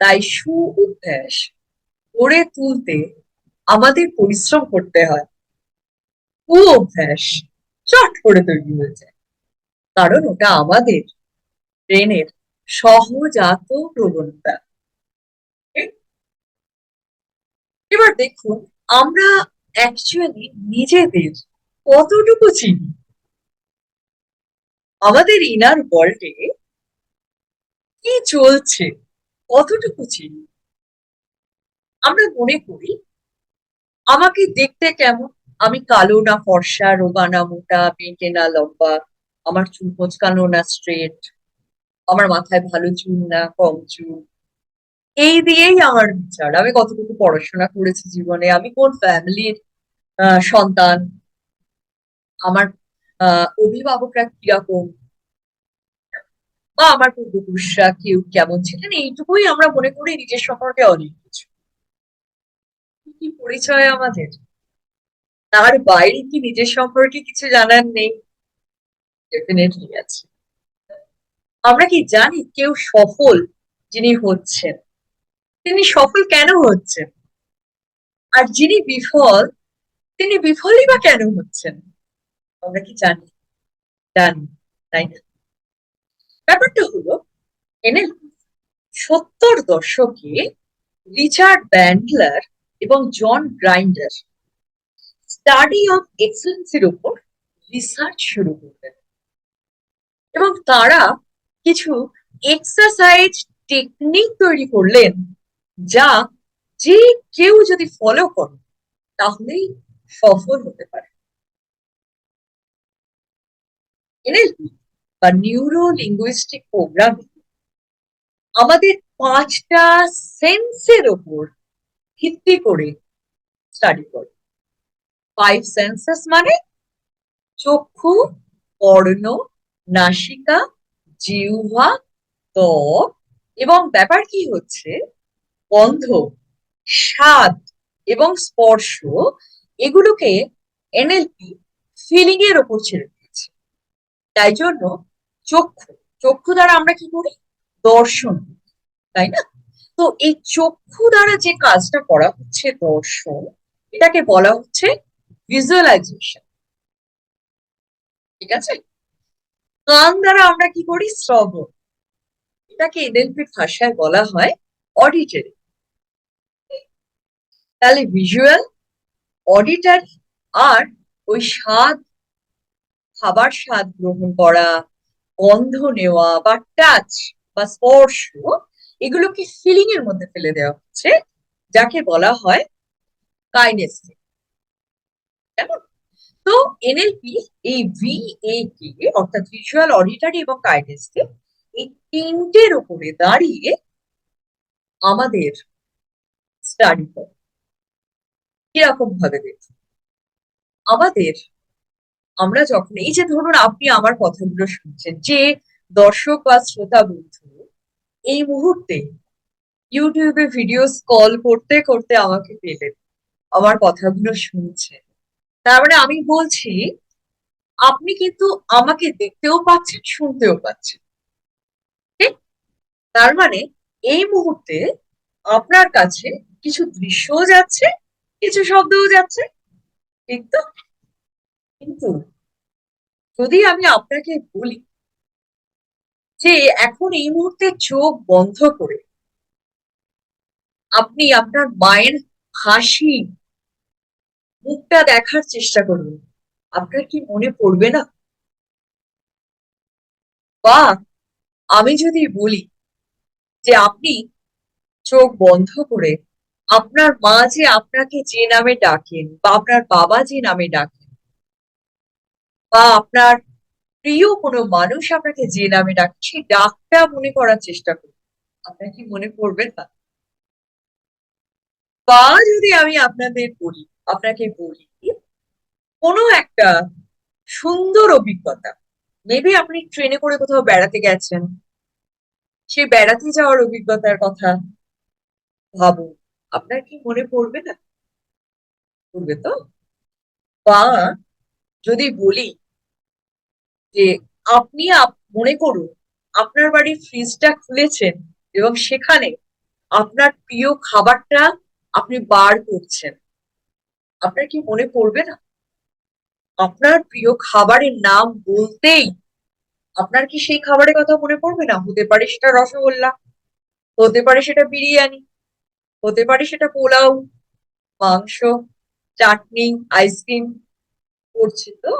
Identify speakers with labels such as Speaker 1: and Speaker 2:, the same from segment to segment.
Speaker 1: তাই সু অভ্যাস গড়ে তুলতে আমাদের পরিশ্রম করতে হয়। কু অভ্যাস চট করে তৈরি হয়ে যায়। কারণ ওটা আমাদের ব্রেনের সহজাত প্রবণতা। এবার দেখুন, আমরা অ্যাকচুয়ালি নিজেদের কতটুকু চিনি? আমাদের ইনার ওয়ার্ল্ডে কি চলছে? কতটুকু চিনি? আমরা মনে করি, আমাকে দেখতে কেমন? আমি কালো না ফর্সা, রোগা না মোটা বেঁটে না লম্বা, আমার চুল কোচকানো না স্ট্রেট আমার মাথায় ভালো চুল না কম চুল। এই দিয়েই আমার বিচার। আমি কতটুকু পড়াশোনা করেছি জীবনে, আমি কোন ফ্যামিলির সন্তান? আমার অভিভাবকরা কীরকম? বা আমার পূর্বপুরুষরা কেউ কেমন ছিলেন, এইটুকুই আমরা মনে করি নিজের সম্পর্কে অনেক কিছু। কি পরিচয় আমাদের? তার বাইরে কি নিজের সম্পর্কে কিছু জানার নেই? ডেফিনেটলি আছে। আমরা কি জানি কেউ সফল যিনি হচ্ছেন? তিনি সফল কেন হচ্ছেন? আর যিনি বিফল, তিনি বিফলই বা কেন হচ্ছেন? আমরা কি জানি? জানি, তাই না? ব্যাপারটা হলো, এনে সত্তর দশকে রিচার্ড ব্যান্ডলার এবং জন গ্রাইন্ডার স্টাডি অফ এক্সেলেন্সির উপর রিসার্চ শুরু করলেন। এবং তারা কিছু এক্সারসাইজ টেকনিক তৈরি করলেন যা যে কেউ যদি ফলো করে, তাহলেই সফল হতে পারে। এনএলপি বা নিউরো লিঙ্গুইস্টিক প্রোগ্রামিং আমাদের পাঁচটা সেন্সের ওপর ভিত্তি করে স্টাডি করে। ফাইভ সেন্সেস মানে চক্ষু, কর্ণ, নাসিকা, জিহ্বা, ত্বক এবং ব্যাপার কি হচ্ছে? গন্ধ, স্বাদ এবং স্পর্শ এগুলোকে এনএলপি ফিলিং এর ওপর ছেড়ে দিয়েছে। তাই জন্য চক্ষু। চক্ষু দ্বারা আমরা কি করি? দর্শন তাই না? তো এই চক্ষু দ্বারা যে কাজটা করা হচ্ছে দর্শন, এটাকে বলা হচ্ছে ভিজুয়ালাইজেশন ঠিক আছে? কান দ্বারা আমরা কি করি? শ্রবণ। এটাকে এনএলপির ভাষায় বলা হয় অডিটারি তাহলে ভিজুয়াল অডিটারি আর ওই স্বাদ, খাবার স্বাদ গ্রহণ করা গন্ধ নেওয়া বা টাচ বা স্পর্শ এগুলোকে ফিলিং এর মধ্যে ফেলে দেওয়া হচ্ছে? যাকে বলা হয় কাইনেস তো এনএলপি এই ভি এ কে অর্থাৎ ভিজুয়াল অডিটারি এবং কাইনেসিক এই তিনটের উপরে দাঁড়িয়ে আমাদের স্টাডি করে। কীরকম ভাবে দেখুন? আমাদের আমরা যখন, এই যে ধরুন আপনি আমার কথাগুলো শুনছেন, যে দর্শক বা শ্রোতা বন্ধু এই মুহূর্তে ইউটিউবে ভিডিওস কল করতে করতে আমাকে পেলেন, আমার কথাগুলো শুনছেন। তার মানে আমি বলছি, আপনি কিন্তু আমাকে দেখতেও পাচ্ছেন, শুনতেও পাচ্ছেন। ঠিক? তার মানে এই মুহূর্তে আপনার কাছে কিছু দৃশ্যও যাচ্ছে, কিছু শব্দও যাচ্ছে ঠিক তো কিন্তু যদি আমি আপনাকে বলি যে এখন এই মুহূর্তে চোখ বন্ধ করে আপনি আপনার মায়ের হাসি, মুখটা দেখার চেষ্টা করবেন আপনার কি মনে পড়বে না? বা আমি যদি বলি যে আপনি চোখ বন্ধ করে আপনার মা যে আপনাকে যে নামে ডাকেন বা আপনার বাবা যে নামে ডাকেন বা আপনার প্রিয় কোনো মানুষ আপনাকে যে নামে ডাকে সেই ডাকটা মনে করার চেষ্টা করুন। আপনার কি মনে পড়বে না বা যদি আমি আপনাদের বলি, আপনাকে বলি কোনো একটা সুন্দর অভিজ্ঞতা মেবি আপনি ট্রেনে করে কোথাও বেড়াতে গেছেন, সেই বেড়াতে যাওয়ার অভিজ্ঞতার কথা ভাবুন, আপনার কি মনে পড়বে না পড়বে তো? বা যদি বলি যে আপনি মনে করুন আপনার বাড়ির ফ্রিজটা খুলেছেন এবং সেখানে আপনার প্রিয় খাবারটা আপনি বার করছেন। আপনার কি মনে পড়বে না? আপনার প্রিয় খাবারের নাম বলতেই আপনার কি সেই খাবারের কথা মনে পড়বে না? হতে পারে সেটা রসগোল্লা, হতে পারে সেটা বিরিয়ানি, হতে পারে সেটা পোলাও, মাংস, চাটনি আইসক্রিম পড়ছে তো,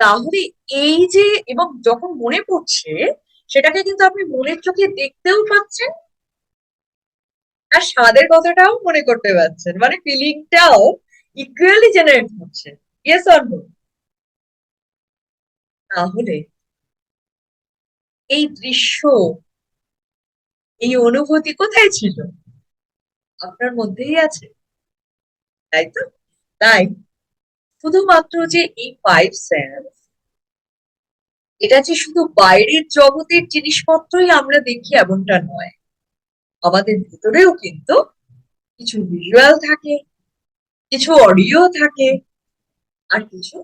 Speaker 1: তাহলে এই যে, এবং যখন মনে পড়ছে, সেটাকে কিন্তু আপনি মনের চোখে দেখতেও পাচ্ছেন আর স্বাদের কথাটাও মনে করতে পারছেন মানে ফিলিংটাও ইকুয়ালি জেনারেট হচ্ছে। ইয়েস অর নো তাহলে এই দৃশ্য, এই অনুভূতি কোথায় ছিল? আপনার মধ্যেই আছে। তাই তো? তাই শুধুমাত্র যে এই ফাইভ সেন্স এটা যে শুধু বাইরের জগতের জিনিসপত্রই আমরা দেখি এমনটা নয়। আমাদের ভিতরেও কিন্তু কিছু ভিজুয়াল থাকে, কিছু অডিও থাকে, আর কিছু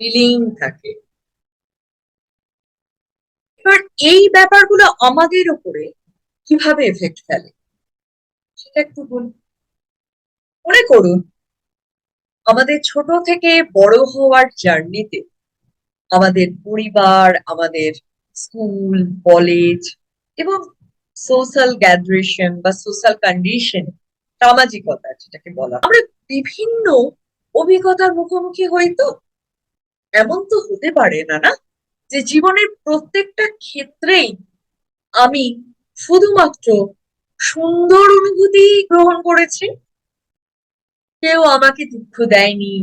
Speaker 1: ফিলিং থাকে। এবার এই ব্যাপারগুলো আমাদের উপরে কীভাবে এফেক্ট ফেলে, সেটা একটু বলুন। মনে করুন আমাদের ছোট থেকে বড় হওয়ার জার্নিতে আমাদের পরিবার, আমাদের স্কুল, কলেজ এবং সোশ্যাল গ্যাদারেশন বা সোশ্যাল কন্ডিশন সামাজিকতা যেটাকে বলা আমরা বিভিন্ন অভিজ্ঞতার মুখোমুখি হই তো। এমন তো হতে পারে না না যে জীবনের প্রত্যেকটা ক্ষেত্রেই আমি শুধুমাত্র সুন্দর অনুভূতি গ্রহণ করেছি। কেউ আমাকে দুঃখ দেয়নি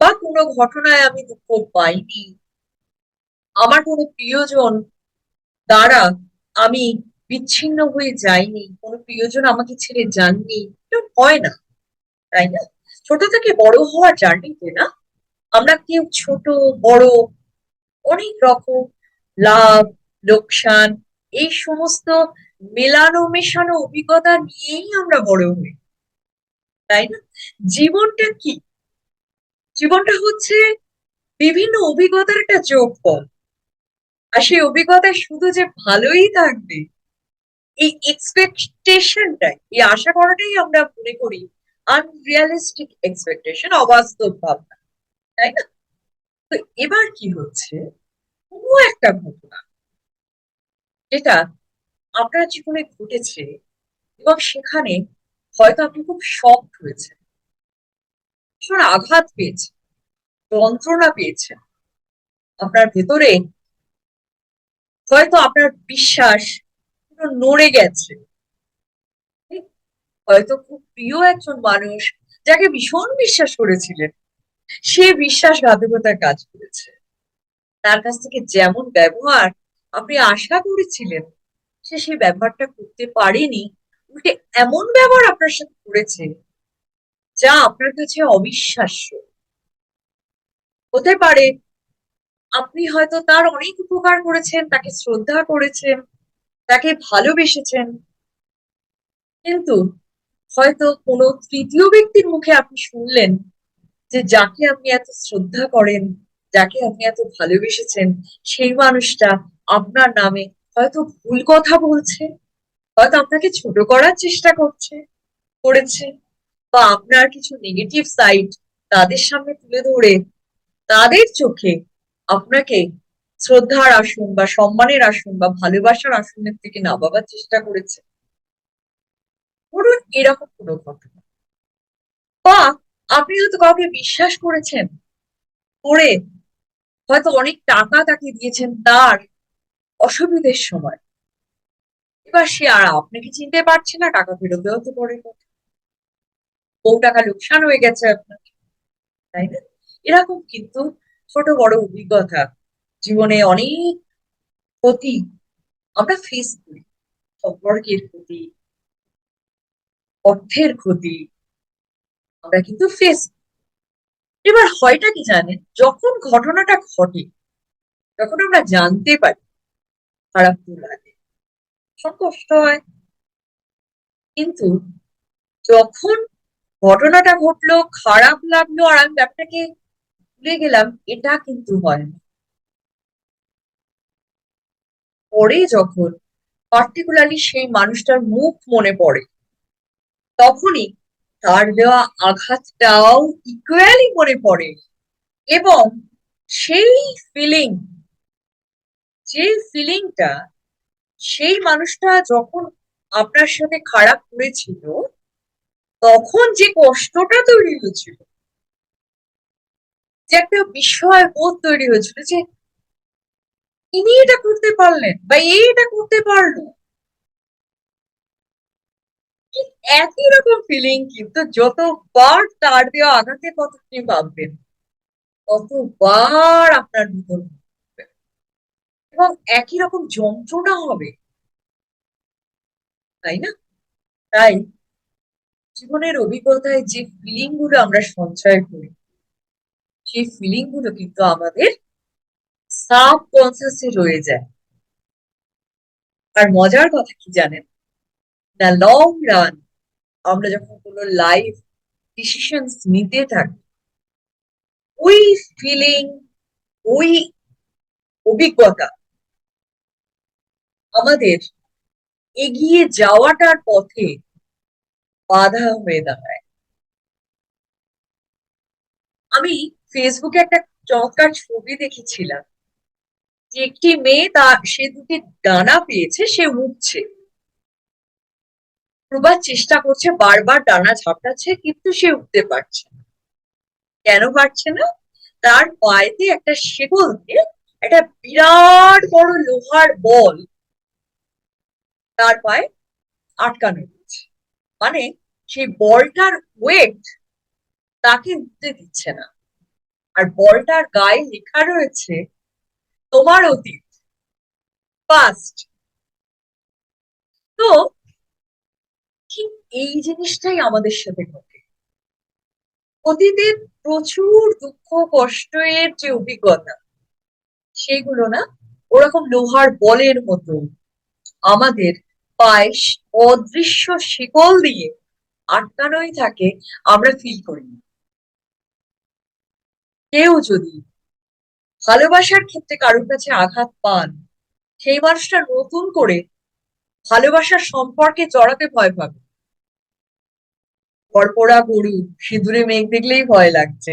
Speaker 1: বা কোনো ঘটনায় আমি দুঃখ পাইনি। আমার কোনো প্রিয়জন দ্বারা আমি বিচ্ছিন্ন হয়ে যাইনি। কোনো প্রিয়জন আমাকে ছেড়ে যাননি। হয় না, তাই না? ছোট থেকে বড় হওয়ার জার্নিতে না, আমরা কেউ ছোট, বড়, অনেক রকম লাভ, লোকসান, এই সমস্ত মেলানো মেশানো অভিজ্ঞতা নিয়েই আমরা বড় হই। তাই না? জীবনটা কি? জীবনটা হচ্ছে বিভিন্ন অভিজ্ঞতার একটা যোগফল। আর সেই অভিজ্ঞতা শুধু যে ভালোই থাকবে, এই এক্সপেকটেশনটাই এই আশা করাটাই আমরা মনে করি আনরিয়ালিস্টিক এক্সপেকটেশন অবাস্তব ভাবনা, তাই না? তো এবার কি হচ্ছে? কোনো একটা ঘটনা, যেটা আপনার জীবনে ঘটেছে এবং সেখানে হয়তো আপনি খুব শক হয়েছেন। ভীষণ আঘাত পেয়েছেন, যন্ত্রণা পেয়েছেন, আপনার ভেতরে হয়তো আপনার বিশ্বাস নড়ে গেছে। হয়তো খুব প্রিয় একজন মানুষ যাকে ভীষণ বিশ্বাস করেছিলেন, সে বিশ্বাস বিশ্বাসঘাতকতার কাজ করেছে। তার কাছ থেকে যেমন ব্যবহার আপনি আশা করেছিলেন, সে সেই ব্যবহারটা করতে পারেনি উল্টে এমন ব্যবহার আপনার সাথে করেছে যা আপনার কাছে অবিশ্বাস্য। হতে পারে আপনি হয়তো তার অনেক উপকার করেছেন, তাকে শ্রদ্ধা করেছেন, তাকে ভালোবেসেছেন। কিন্তু হয়তো কোনো তৃতীয় ব্যক্তির মুখে আপনি শুনলেন যে যাকে আপনি এত শ্রদ্ধা করেন, যাকে আপনি এত ভালোবেসেছেন, সেই মানুষটা আপনার নামে হয়তো ভুল কথা বলছে। হয়তো আপনাকে ছোট করার চেষ্টা করছে, করেছে, বা আপনার কিছু নেগেটিভ সাইড তাদের সামনে তুলে ধরে তাদের চোখে আপনাকে শ্রদ্ধার আসন বা সম্মানের আসন বা ভালোবাসার আসনের থেকে নামাবার চেষ্টা করেছে। ধরুন এরকম কোনো ঘটনা। বা আপনি হয়তো কাউকে বিশ্বাস করেছেন, করে হয়তো অনেক টাকা তাকে দিয়েছেন তার অসুবিধের সময়। এবার সে আর আপনাকে চিনতে পারছে না, টাকা ফেরত দেওয়া তো পরে কথা। টাকা লোকসান হয়ে গেছে আপনার তাই না? এরকম কিন্তু ছোট বড় অভিজ্ঞতা জীবনে অনেক ক্ষতি আমরা ফেস করি। সম্পর্কের ক্ষতি, অর্থের ক্ষতি আমরা কিন্তু ফেস এবার হয়টা কি জানেন, যখন ঘটনাটা ঘটে, যখন আমরা জানতে পারি, খারাপ তো লাগে। ভীষণ কষ্ট হয় কিন্তু যখন ঘটনাটা ঘটলো, খারাপ লাগল, আর আমি ব্যাপারটাকে ভুলে গেলাম, এটা কিন্তু হয় না। পরে যখন পার্টিকুলারলি সেই মানুষটার মুখ মনে পড়ে, তখনই তার দেওয়া আঘাতটাও ইকুয়ালি মনে পড়ে এবং সেই ফিলিং যে ফিলিংটা সেই মানুষটা যখন আপনার সাথে খারাপ করেছিল তখন যে কষ্টটা তৈরি হয়েছিল, যে একটা বিস্ময় বোধ তৈরি হয়েছিল যে ইনি এটা করতে পারলেন বা এই এটা করতে পারল একই রকম ফিলিং কিন্তু যতবার তার দেওয়া আঘাতের কথা আপনি ভাববেন, ততবার আপনার ঘুরবে। এবং একই রকম যন্ত্রণা হবে। তাই না? তাই জীবনের অভিজ্ঞতায় যে ফিলিংগুলো আমরা সঞ্চয় করি, সেই ফিলিংগুলো কিন্তু আমাদের সাবকনসিয়াসে রয়ে যায়। আর মজার কথা কি জানেন? দ্য লং রান আমরা যখন কোনো লাইফ ডিসিশন নিতে থাকি, ওই ফিলিং ওই অভিজ্ঞতা আমাদের এগিয়ে যাওয়াটার পথে বাধা হয়ে দাঁড়ায়। আমি ফেসবুকে একটা চমৎকার ছবি দেখেছিলাম। যে একটি মেয়ে তা, সে দুটি ডানা পেয়েছে, সে উঠছে প্রবার চেষ্টা করছে, বারবার ডানা ঝাপটাচ্ছে, কিন্তু সে উঠতে পারছে না। কেন পারছে না? তার পায়েতে একটা শেকল দিয়ে একটা বিরাট বড় লোহার বল তার পায়ে আটকানো রয়েছে মানে সেই বলটার ওয়েট তাকে উঠতে দিচ্ছে না। আর বলটার গায়ে লেখা রয়েছে, তোমার অতীত পাস্ট তো ঠিক এই জিনিসটাই আমাদের সাথে ঘটে। অতীতের প্রচুর দুঃখ, কষ্টের যে অভিজ্ঞতা, সেগুলো না ওরকম লোহার বলের মতো আমাদের পায়ে অদৃশ্য শিকল দিয়ে আটকানোই থাকে, আমরা ফিল করি কেউ যদি ভালোবাসার ক্ষেত্রে কারোর কাছে আঘাত পান, সেই মানুষটা নতুন করে ভালোবাসার সম্পর্কে জড়াতে ভয় পাবে। পরপরা গরু, সিঁদুরে মেঘ দেখলেই ভয় লাগছে।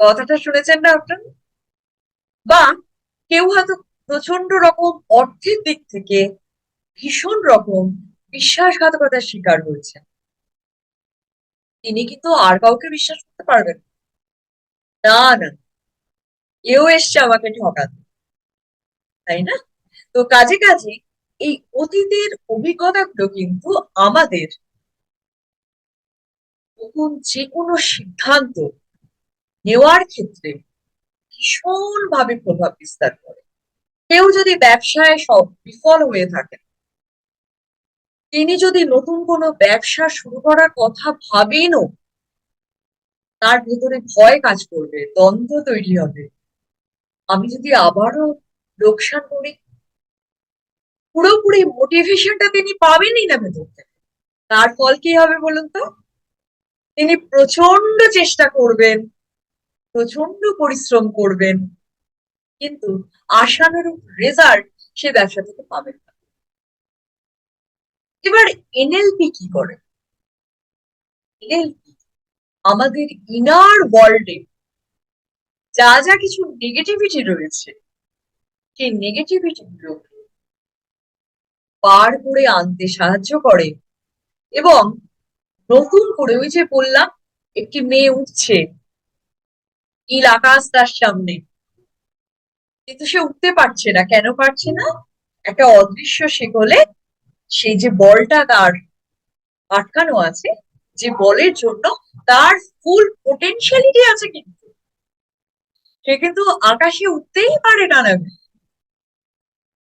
Speaker 1: কথাটা শুনেছেন না আপনার? বা কেউ হয়তো প্রচণ্ড রকম অর্থের দিক থেকে ভীষণ রকম বিশ্বাসঘাতকতার শিকার হয়েছে। তিনি কিন্তু আর কাউকে বিশ্বাস করতে পারবেন না। না এও এসছে আমাকে ঠকাতে। তাই না? তো কাজে কাজে এই অতীতের অভিজ্ঞতাগুলো কিন্তু আমাদের নতুন যে কোনো সিদ্ধান্ত নেওয়ার ক্ষেত্রে ভীষণ ভাবে প্রভাব বিস্তার করে। কেউ যদি ব্যবসায় সব বিফল হয়ে থাকেন তিনি যদি নতুন কোনো ব্যবসা শুরু করার কথা ভাবেনও, তার ভেতরে ভয় কাজ করবে, দ্বন্দ্ব তৈরি হবে। আমি যদি আবারও লোকসান করি, পুরোপুরি মোটিভেশনটা তিনি পাবেনই না ভেতর থেকে। তার ফল কি হবে বলুন তো? তিনি প্রচণ্ড চেষ্টা করবেন প্রচণ্ড পরিশ্রম করবেন, কিন্তু আশানুরূপ রেজাল্ট সে ব্যবসা থেকে পাবেন এবার এনএলপি কি করে? এনএলপি আমাদের ইনার ওয়ার্ল্ডে যা যা কিছু নেগেটিভিটি রয়েছে, সেই নেগেটিভিটি পার করে আনতে সাহায্য করে এবং নতুন করে ওই যে বললাম, একটি মেয়ে উঠছে নীল আকাশ তার সামনে। কিন্তু সে উঠতে পারছে না। কেন পারছে না? একটা অদৃশ্য শেকলে সেই যে বলটা তার আটকানো আছে, যে বলের জন্য তার ফুল পোটেনশিয়ালিটি আছে কিন্তু। সে কিন্তু আকাশে উঠতেই পারে না না।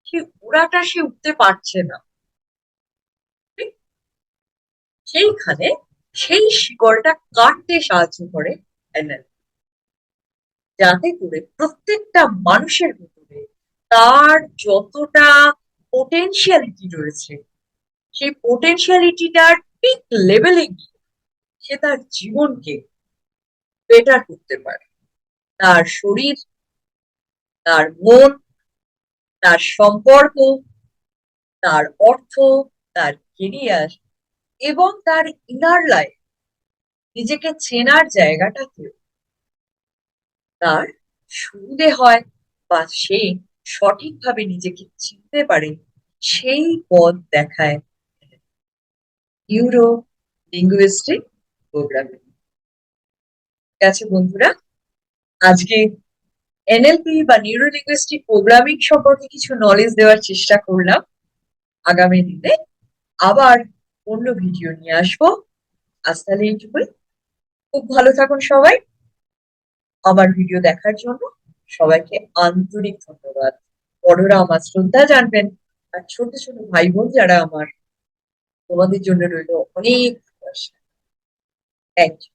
Speaker 1: সে উড়াটা সে উঠতে পারছে না। সেইখানে সেই শিকড়টা কাটতে সাহায্য করে এনএল যাতে করে প্রত্যেকটা মানুষের ভিতরে তার যতটা পোটেনশিয়ালিটি রয়েছে সেই পোটেনশিয়ালিটিটার পিক লেভেলে গিয়ে সে তার জীবনকে বেটার করতে পারে। তার শরীর, তার মন, তার সম্পর্ক, তার অর্থ, তার কেরিয়ার এবং তার ইনার লাইফ নিজেকে চেনার জায়গাটাকে তার সুবিধে হয় বা সে সঠিকভাবে নিজেকে চিনতে পারে, সেই পথ দেখায় নিউরো লিঙ্গুইস্টিক প্রোগ্রামিং ঠিক আছে বন্ধুরা, আজকে এনএলপি বা নিউরো লিঙ্গুইস্টিক প্রোগ্রামিং সম্পর্কে কিছু নলেজ দেওয়ার চেষ্টা করলাম আগামী দিনে। আবার অন্য ভিডিও নিয়ে আসব। আজ তাহলে এইটুকুই। খুব ভালো থাকুন সবাই। আমার ভিডিও দেখার জন্য সবাইকে আন্তরিক ধন্যবাদ। বড়রা আমার শ্রদ্ধা জানবেন। আর ছোট ছোট ভাই বোন যারা আমার তোমাদের জন্য রইল অনেক ভালোবাসা থ্যাংক ইউ